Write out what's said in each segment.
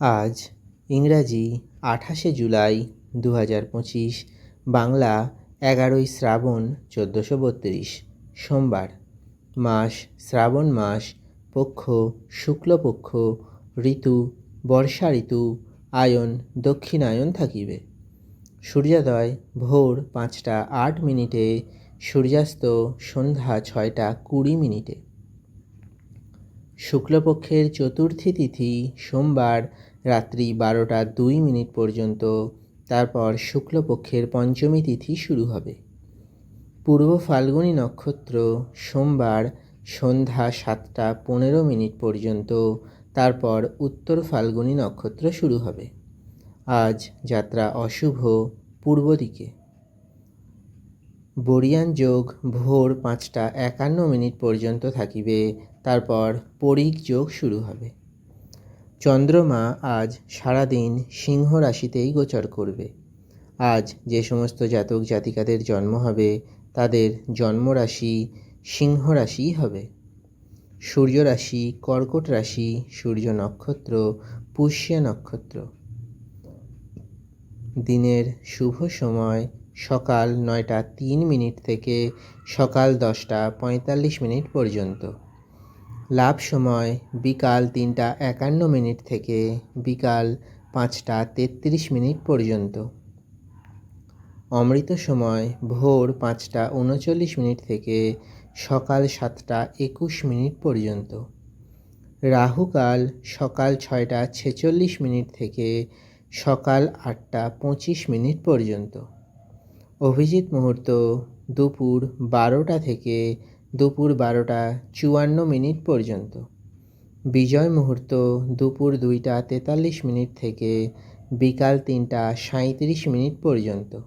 আজ ইংরাজি আঠাশে জুলাই দু হাজার পঁচিশ, বাংলা এগারোই শ্রাবণ চোদ্দোশো বত্রিশ, সোমবার। মাস শ্রাবণ মাস, পক্ষ শুক্লপক্ষ ঋতু বর্ষা ঋতু, আয়ন দক্ষিণায়ন থাকিবে। সূর্যোদয় ভোর পাঁচটা আট মিনিটে, সূর্যাস্ত সন্ধ্যা ছয়টা কুড়ি মিনিটে। শুক্লপক্ষের চতুর্থী তিথি সোমবার রাত্রি বারোটা দুই মিনিট পর্যন্ত। তারপর শুক্লপক্ষের পঞ্চমী তিথি শুরু হবে। পূর্ব ফাল্গুনী নক্ষত্র সোমবার সন্ধ্যা সাতটা পনেরো মিনিট পর্যন্ত। তারপর উত্তর ফাল্গুনী নক্ষত্র শুরু হবে। আজ যাত্রা অশুভ পূর্ব দিকে। বরিয়ান যোগ ভোর পাঁচটা একান্ন মিনিট পর্যন্ত থাকিবে, তারপর পরিক যোগ শুরু হবে। চন্দ্রমা আজ সারাদিন সিংহ রাশিতেই গোচর করবে। আজ যে সমস্ত জাতক জাতিকাদের জন্ম হবে, তাদের জন্মরাশি সিংহ রাশিই হবে। সূর্য রাশি কর্কট রাশি, সূর্য নক্ষত্র, পুষ্যা নক্ষত্র। দিনের শুভ সময় সকাল নয়টা তিন মিনিট থেকে সকাল দশটা পঁয়তাল্লিশ মিনিট পর্যন্ত। লাভ সময় বিকাল তিনটা একান্ন মিনিট থেকে বিকাল পাঁচটা তেত্রিশ মিনিট পর্যন্ত। অমৃত সময় ভোর পাঁচটা উনচল্লিশ মিনিট থেকে সকাল সাতটা একুশ মিনিট পর্যন্ত। রাহুকাল সকাল ছয়টা ছেচল্লিশ মিনিট থেকে সকাল আটটা পঁচিশ মিনিট পর্যন্ত। অভিজিৎ মুহূর্ত দুপুর বারোটা থেকে দুপুর বারোটা চুয়ান্ন মিনিট পর্যন্ত। বিজয় মুহূর্ত দুপুর দুইটা তেতাল্লিশ মিনিট থেকে বিকাল তিনটা সাঁত্রিশ মিনিট পর্যন্ত।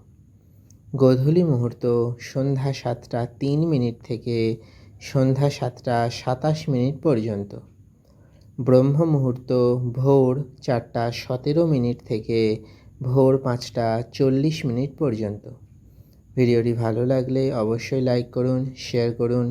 গোধূলি মুহূর্ত সন্ধ্যা সাতটা তিন মিনিট থেকে সন্ধ্যা সাতটা সাতাশ মিনিট পর্যন্ত। ব্রহ্ম মুহূর্ত ভোর চারটা সতেরো মিনিট থেকে ভোর পাঁচটা চল্লিশ মিনিট পর্যন্ত। ভিডিওটি ভালো লাগলে অবশ্যই লাইক করুন শেয়ার করুন।